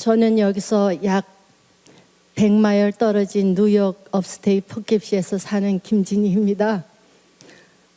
저는 여기서 약 100마일 떨어진 뉴욕 업스테이 포켓시에서 사는 김진희입니다.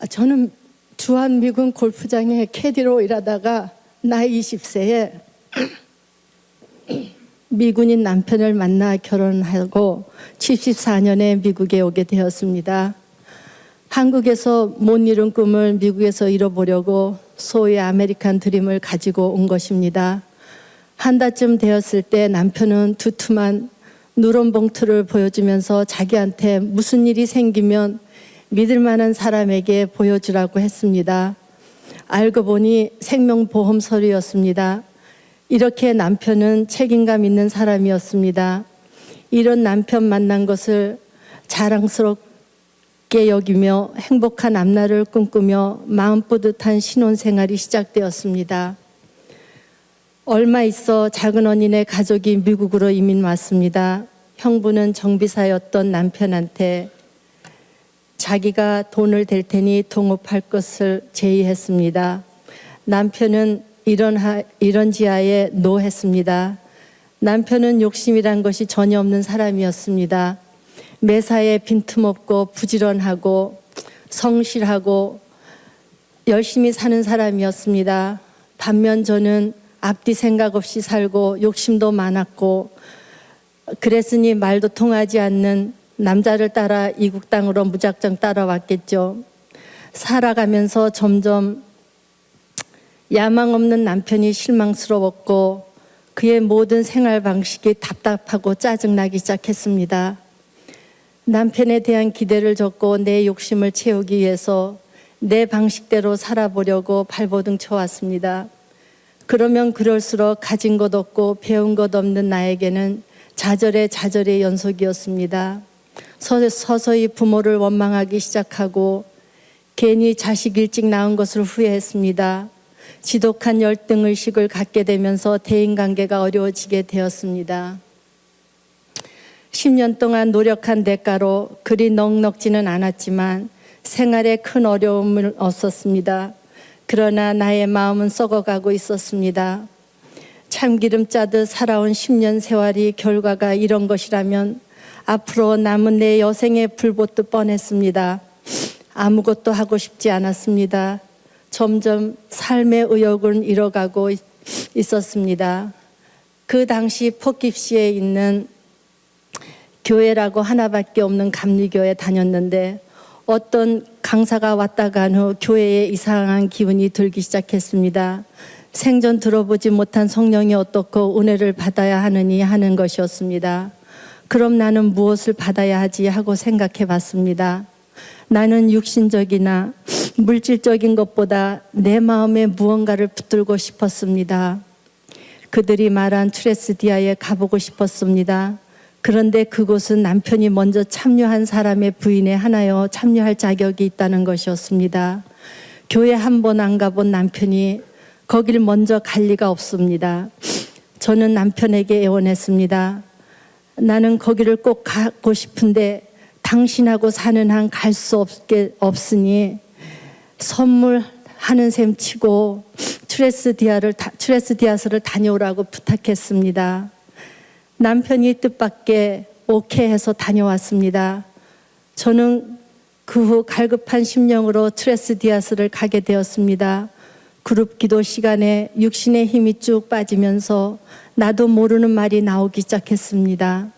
아, 저는 주한 미군 골프장에 캐디로 일하다가 나이 20세에 미군인 남편을 만나 결혼하고 74년에 미국에 오게 되었습니다. 한국에서 못 이룬 꿈을 미국에서 이뤄보려고 소위 아메리칸 드림을 가지고 온 것입니다. 한 달쯤 되었을 때 남편은 두툼한 누런 봉투를 보여주면서 자기한테 무슨 일이 생기면 믿을 만한 사람에게 보여주라고 했습니다. 알고 보니 생명보험 서류였습니다. 이렇게 남편은 책임감 있는 사람이었습니다. 이런 남편 만난 것을 자랑스럽게 여기며 행복한 앞날을 꿈꾸며 마음 뿌듯한 신혼생활이 시작되었습니다. 얼마 있어 작은 언니네 가족이 미국으로 이민 왔습니다. 형부는 정비사였던 남편한테 자기가 돈을 댈 테니 동업할 것을 제의했습니다. 남편은 이런 하, 이런 지하에 노했습니다. 남편은 욕심이란 것이 전혀 없는 사람이었습니다. 매사에 빈틈없고 부지런하고 성실하고 열심히 사는 사람이었습니다. 반면 저는 앞뒤 생각 없이 살고 욕심도 많았고 그랬으니 말도 통하지 않는 남자를 따라 이국 땅으로 무작정 따라왔겠죠. 살아가면서 점점 야망 없는 남편이 실망스러웠고 그의 모든 생활 방식이 답답하고 짜증나기 시작했습니다. 남편에 대한 기대를 줬고 내 욕심을 채우기 위해서 내 방식대로 살아보려고 발버둥 쳐왔습니다. 그러면 그럴수록 가진 것 없고 배운 것 없는 나에게는 좌절의 좌절의 연속이었습니다. 서- 서서히 부모를 원망하기 시작하고 괜히 자식 일찍 낳은 것을 후회했습니다. 지독한 열등 의식을 갖게 되면서 대인 관계가 어려워지게 되었습니다. 10년 동안 노력한 대가로 그리 넉넉지는 않았지만 생활에 큰 어려움을 얻었습니다. 그러나 나의 마음은 썩어가고 있었습니다. 참기름 짜듯 살아온 10년 세월이 결과가 이런 것이라면 앞으로 남은 내 여생에 불붙듯 뻔했습니다. 아무것도 하고 싶지 않았습니다. 점점 삶의 의욕은 잃어가고 있- 있었습니다. 그 당시 포깁시에 있는 교회라고 하나밖에 없는 감리교에 다녔는데 어떤 강사가 왔다 간 후 교회에 이상한 기운이 들기 시작했습니다. 생전 들어보지 못한 성령이 어떻고 은혜를 받아야 하느니 하는 것이었습니다. 그럼 나는 무엇을 받아야 하지 하고 생각해 봤습니다. 나는 육신적이나 물질적인 것보다 내 마음에 무언가를 붙들고 싶었습니다. 그들이 말한 트레스디아에 가보고 싶었습니다. 그런데 그곳은 남편이 먼저 참여한 사람의 부인에 하나여 참여할 자격이 있다는 것이었습니다. 교회 한 번 안 가본 남편이 거길 먼저 갈 리가 없습니다. 저는 남편에게 애원했습니다. 나는 거기를 꼭 가고 싶은데 당신하고 사는 한 갈 수 없으니 선물하는 셈 치고 트레스디아를 다- 트레스디아스를 다녀오라고 부탁했습니다. 남편이 뜻밖의 오케이 해서 다녀왔습니다. 저는 그 후 갈급한 심령으로 트레스디아스를 가게 되었습니다. 그룹 기도 시간에 육신의 힘이 쭉 빠지면서 나도 모르는 말이 나오기 시작했습니다.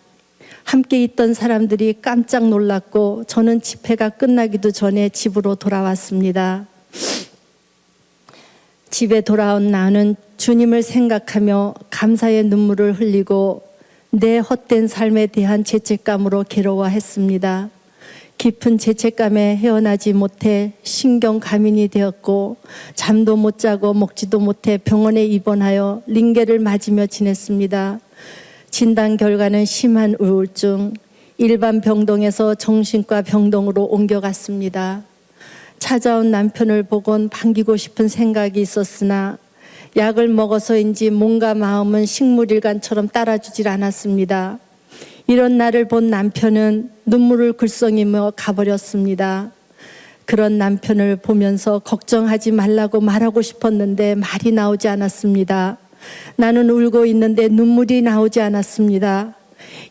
함께 있던 사람들이 깜짝 놀랐고 저는 집회가 끝나기도 전에 집으로 돌아왔습니다. 집에 돌아온 나는 주님을 생각하며 감사의 눈물을 흘리고 내 헛된 삶에 대한 죄책감으로 괴로워했습니다. 깊은 죄책감에 헤어나지 못해 신경 가민이 되었고 잠도 못 자고 먹지도 못해 병원에 입원하여 링게를 맞으며 지냈습니다. 진단 결과는 심한 우울증, 일반 병동에서 정신과 병동으로 옮겨갔습니다. 찾아온 남편을 보곤 반기고 싶은 생각이 있었으나 약을 먹어서인지 몸과 마음은 식물일간처럼 따라주질 않았습니다. 이런 나를 본 남편은 눈물을 글썽이며 가버렸습니다. 그런 남편을 보면서 걱정하지 말라고 말하고 싶었는데 말이 나오지 않았습니다. 나는 울고 있는데 눈물이 나오지 않았습니다.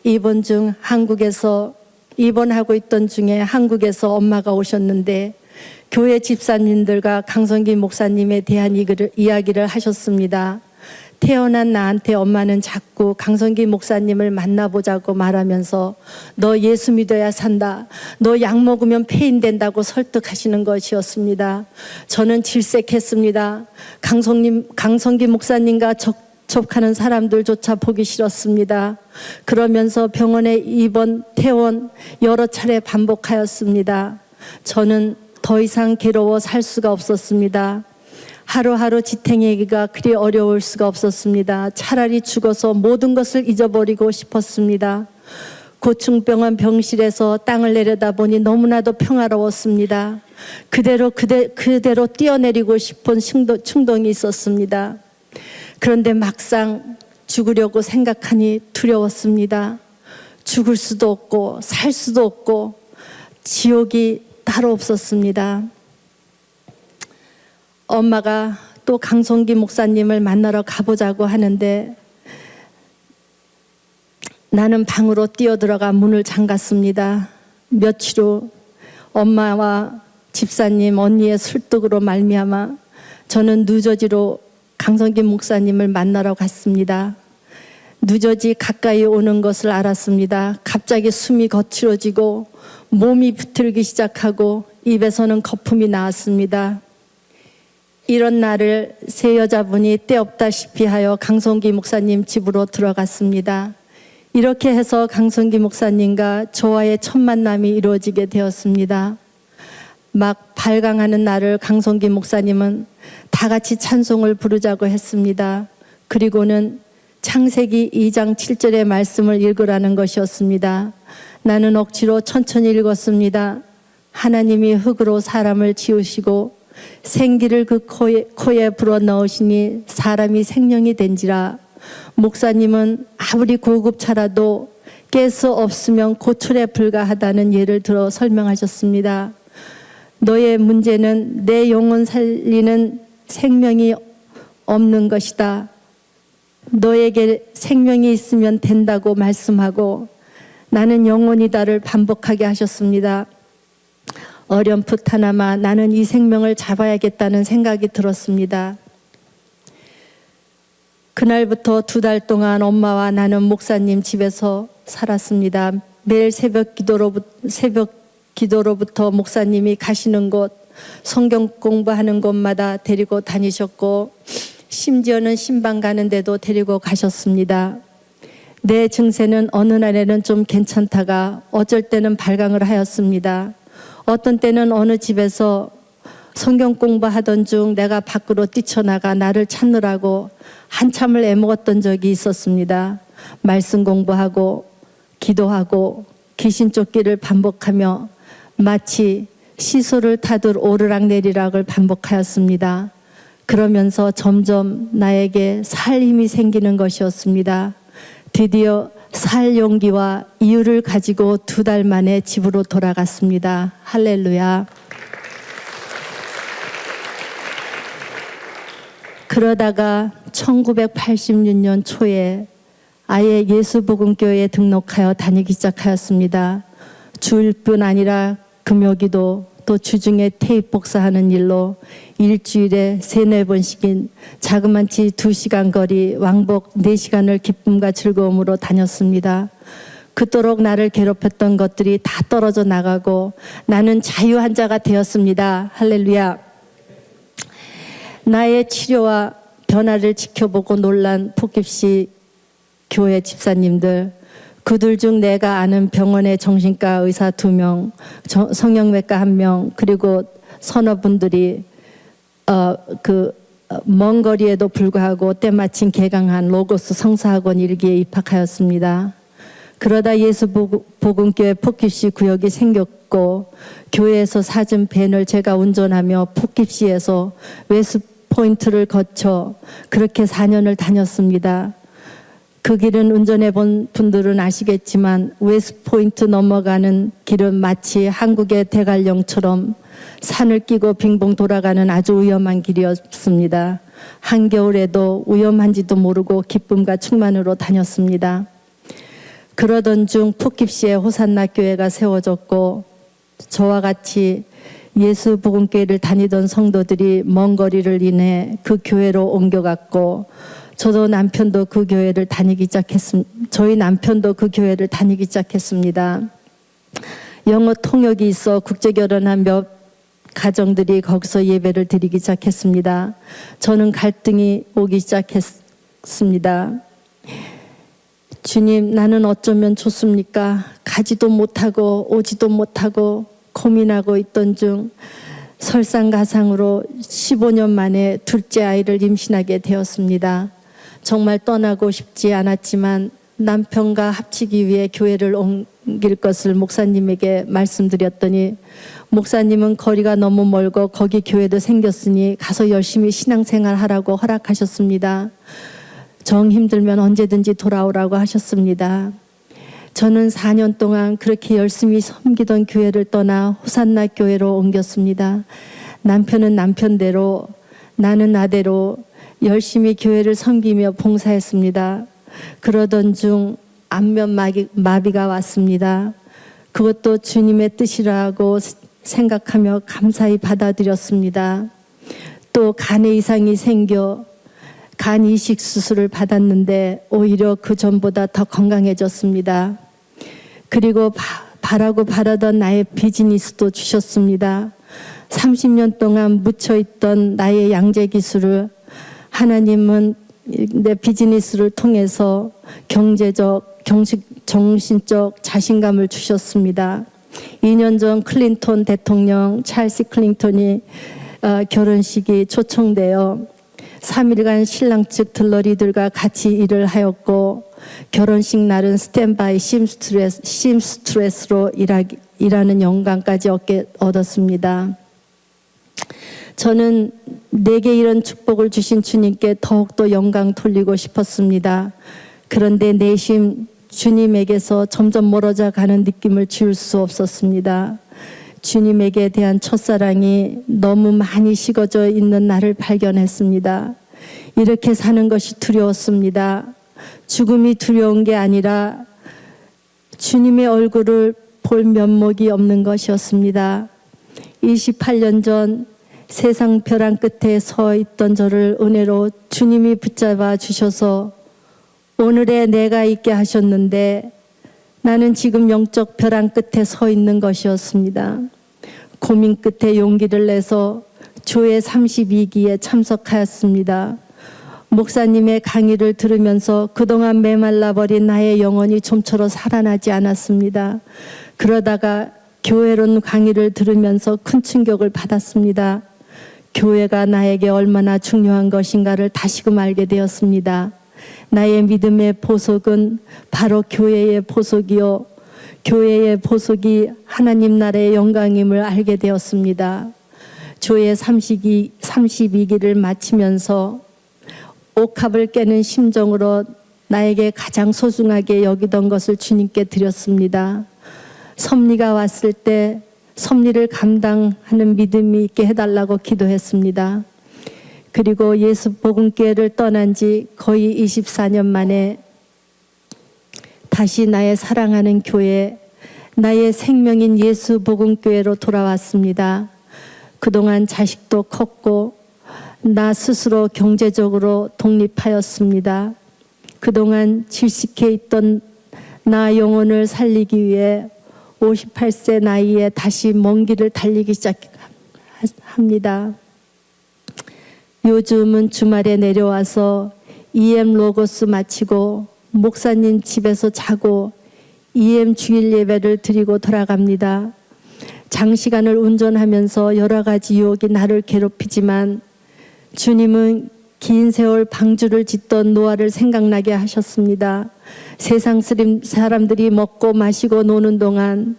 입원 중 한국에서 입원하고 있던 중에 한국에서 엄마가 오셨는데 교회 집사님들과 강성기 목사님에 대한 이야기를 하셨습니다. 태어난 나한테 엄마는 자꾸 강성기 목사님을 만나보자고 말하면서 너 예수 믿어야 산다. 너 약 먹으면 폐인 된다고 설득하시는 것이었습니다. 저는 질색했습니다. 강성님, 강성기 목사님과 접촉하는 사람들조차 보기 싫었습니다. 그러면서 병원에 입원, 퇴원 여러 차례 반복하였습니다. 저는 더 이상 괴로워 살 수가 없었습니다. 하루하루 지탱이기가 그리 어려울 수가 없었습니다. 차라리 죽어서 모든 것을 잊어버리고 싶었습니다. 고충병원 병실에서 땅을 내려다보니 너무나도 평화로웠습니다. 그대로 그대, 그대로 뛰어내리고 싶은 충동, 충동이 있었습니다. 그런데 막상 죽으려고 생각하니 두려웠습니다. 죽을 수도 없고 살 수도 없고 지옥이 따로 없었습니다. 엄마가 또 강성기 목사님을 만나러 가보자고 하는데 나는 방으로 뛰어들어가 문을 잠갔습니다. 며칠 후 엄마와 집사님 언니의 설득으로 말미암아 저는 누저지로 강성기 목사님을 만나러 갔습니다. 누저지 가까이 오는 것을 알았습니다. 갑자기 숨이 거칠어지고 몸이 비틀기 시작하고 입에서는 거품이 나왔습니다. 이런 날을 세 여자분이 때없다시피 하여 강성기 목사님 집으로 들어갔습니다. 이렇게 해서 강성기 목사님과 저와의 첫 만남이 이루어지게 되었습니다. 막 발광하는 날을 강성기 목사님은 다 같이 찬송을 부르자고 했습니다. 그리고는 창세기 2장 7절의 말씀을 읽으라는 것이었습니다. 나는 억지로 천천히 읽었습니다. 하나님이 흙으로 사람을 지으시고 생기를 그 코에, 코에 불어 넣으시니 사람이 생명이 된지라 목사님은 아무리 고급차라도 가스 없으면 고철에 불과하다는 예를 들어 설명하셨습니다. 너의 문제는 내 영혼 살리는 생명이 없는 것이다. 너에게 생명이 있으면 된다고 말씀하고 나는 영혼이다를 반복하게 하셨습니다. 어렴풋 하나마 나는 이 생명을 잡아야겠다는 생각이 들었습니다. 그날부터 두 달 동안 엄마와 나는 목사님 집에서 살았습니다. 매일 새벽 기도로부터, 새벽 기도로부터 목사님이 가시는 곳, 성경 공부하는 곳마다 데리고 다니셨고, 심지어는 신방 가는데도 데리고 가셨습니다. 내 증세는 어느 날에는 좀 괜찮다가 어쩔 때는 발광을 하였습니다. 어떤 때는 어느 집에서 성경 공부하던 중 내가 밖으로 뛰쳐나가 나를 찾느라고 한참을 애먹었던 적이 있었습니다. 말씀 공부하고 기도하고 귀신 쫓기를 반복하며 마치 시소를 타듯 오르락 내리락을 반복하였습니다. 그러면서 점점 나에게 살 힘이 생기는 것이었습니다. 드디어 살 용기와 이유를 가지고 두 달 만에 집으로 돌아갔습니다. 할렐루야. 그러다가 1986년 초에 아예 예수복음교회에 등록하여 다니기 시작하였습니다. 주일뿐 아니라 금요기도 또 주중에 테이프 복사하는 일로 일주일에 세네 번씩인 자그만치 두 시간 거리 왕복 네 시간을 기쁨과 즐거움으로 다녔습니다. 그토록 나를 괴롭혔던 것들이 다 떨어져 나가고 나는 자유한 자가 되었습니다. 할렐루야. 나의 치료와 변화를 지켜보고 놀란 폭깁시 교회 집사님들 그들 중 내가 아는 병원의 정신과 의사 두 명, 성형외과 한 명, 그리고 서너 분들이 어, 그먼 거리에도 불구하고 때마침 개강한 로고스 성사학원 일기에 입학하였습니다. 그러다 예수 복음교회 폭깁시 구역이 생겼고 교회에서 사준 밴을 제가 운전하며 폭깁시에서 웨스 포인트를 거쳐 그렇게 4년을 다녔습니다. 그 길은 운전해 본 분들은 아시겠지만 웨스트포인트 넘어가는 길은 마치 한국의 대관령처럼 산을 끼고 빙봉 돌아가는 아주 위험한 길이었습니다. 한겨울에도 위험한지도 모르고 기쁨과 충만으로 다녔습니다. 그러던 중 푸킵시에 호산나 교회가 세워졌고 저와 같이 예수 복음교회를 다니던 성도들이 먼 거리를 인해 그 교회로 옮겨갔고 저도 남편도 그 교회를 다니기 시작했습니다. 저희 남편도 그 교회를 다니기 시작했습니다. 영어 통역이 있어 국제 결혼한 몇 가정들이 거기서 예배를 드리기 시작했습니다. 저는 갈등이 오기 시작했습니다. 주님, 나는 어쩌면 좋습니까? 가지도 못하고 오지도 못하고 고민하고 있던 중 설상가상으로 15년 만에 둘째 아이를 임신하게 되었습니다. 정말 떠나고 싶지 않았지만 남편과 합치기 위해 교회를 옮길 것을 목사님에게 말씀드렸더니 목사님은 거리가 너무 멀고 거기 교회도 생겼으니 가서 열심히 신앙생활 하라고 허락하셨습니다. 정 힘들면 언제든지 돌아오라고 하셨습니다. 저는 4년 동안 그렇게 열심히 섬기던 교회를 떠나 호산나 교회로 옮겼습니다. 남편은 남편대로 나는 나대로 열심히 교회를 섬기며 봉사했습니다. 그러던 중 안면 마비, 마비가 왔습니다. 그것도 주님의 뜻이라고 생각하며 감사히 받아들였습니다. 또 간에 이상이 생겨 간 이식 수술을 받았는데 오히려 그 전보다 더 건강해졌습니다. 그리고 바, 바라고 바라던 나의 비즈니스도 주셨습니다. 30년 동안 묻혀있던 나의 양재 기술을 하나님은 내 비즈니스를 통해서 경제적, 경식, 정신적 자신감을 주셨습니다. 2년 전 클린톤 대통령 찰스 클린톤이 어, 결혼식이 초청되어 3일간 신랑 측 들러리들과 같이 일을 하였고 결혼식 날은 스탠바이 심스트레스, 심스트레스로 일하기, 일하는 영광까지 얻게, 얻었습니다. 저는 내게 이런 축복을 주신 주님께 더욱더 영광 돌리고 싶었습니다. 그런데 내심 주님에게서 점점 멀어져 가는 느낌을 지울 수 없었습니다. 주님에게 대한 첫사랑이 너무 많이 식어져 있는 나를 발견했습니다. 이렇게 사는 것이 두려웠습니다. 죽음이 두려운 게 아니라 주님의 얼굴을 볼 면목이 없는 것이었습니다. 28년 전 세상 벼랑 끝에 서 있던 저를 은혜로 주님이 붙잡아 주셔서 오늘의 내가 있게 하셨는데 나는 지금 영적 벼랑 끝에 서 있는 것이었습니다. 고민 끝에 용기를 내서 조회 32기에 참석하였습니다. 목사님의 강의를 들으면서 그동안 메말라버린 나의 영혼이 좀처럼 살아나지 않았습니다. 그러다가 교회론 강의를 들으면서 큰 충격을 받았습니다. 교회가 나에게 얼마나 중요한 것인가를 다시금 알게 되었습니다. 나의 믿음의 보석은 바로 교회의 보석이요. 교회의 보석이 하나님 나라의 영광임을 알게 되었습니다. 조의 32, 32기를 마치면서 옥합을 깨는 심정으로 나에게 가장 소중하게 여기던 것을 주님께 드렸습니다. 섭리가 왔을 때 섭리를 감당하는 믿음이 있게 해달라고 기도했습니다. 그리고 예수 복음교회를 떠난 지 거의 24년 만에 다시 나의 사랑하는 교회, 나의 생명인 예수 복음교회로 돌아왔습니다. 그동안 자식도 컸고 나 스스로 경제적으로 독립하였습니다. 그동안 질식해 있던 나 영혼을 살리기 위해 58세 나이에 다시 먼 길을 달리기 시작합니다. 요즘은 주말에 내려와서 EM 로고스 마치고 목사님 집에서 자고 EM 주일 예배를 드리고 돌아갑니다. 장시간을 운전하면서 여러 가지 유혹이 나를 괴롭히지만 주님은 긴 세월 방주를 짓던 노아를 생각나게 하셨습니다. 세상 사람들이 먹고 마시고 노는 동안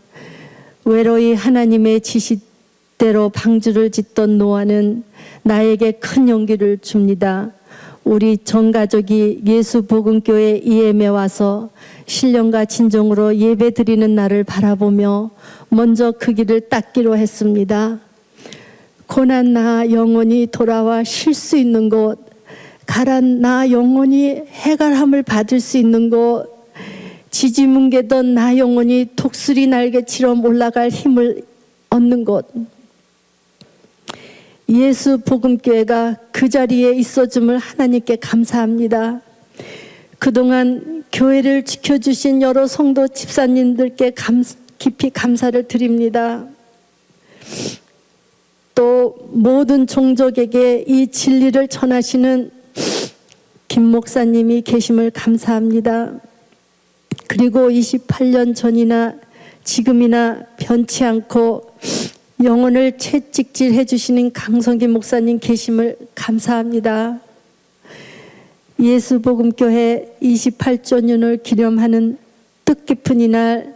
외로이 하나님의 지시대로 방주를 짓던 노아는 나에게 큰 용기를 줍니다. 우리 전 가족이 예수 복음교회 EM에 와서 신령과 진정으로 예배 드리는 날을 바라보며 먼저 그 길을 닦기로 했습니다. 고난 나 영혼이 돌아와 쉴 수 있는 곳 가란 나 영혼이 해갈함을 받을 수 있는 곳 지지뭉개던 나 영혼이 독수리 날개처럼 올라갈 힘을 얻는 곳 예수 복음교회가 그 자리에 있어줌을 하나님께 감사합니다. 그동안 교회를 지켜주신 여러 성도 집사님들께 감, 깊이 감사를 드립니다. 또 모든 종족에게 이 진리를 전하시는 김 목사님이 계심을 감사합니다. 그리고 28년 전이나 지금이나 변치 않고 영혼을 채찍질 해주시는 강성기 목사님 계심을 감사합니다. 예수복음교회 28조년을 기념하는 뜻깊은 이날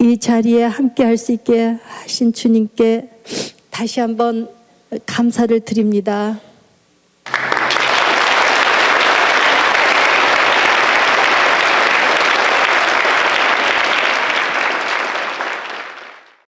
이 자리에 함께 할 수 있게 하신 주님께 다시 한번 감사를 드립니다.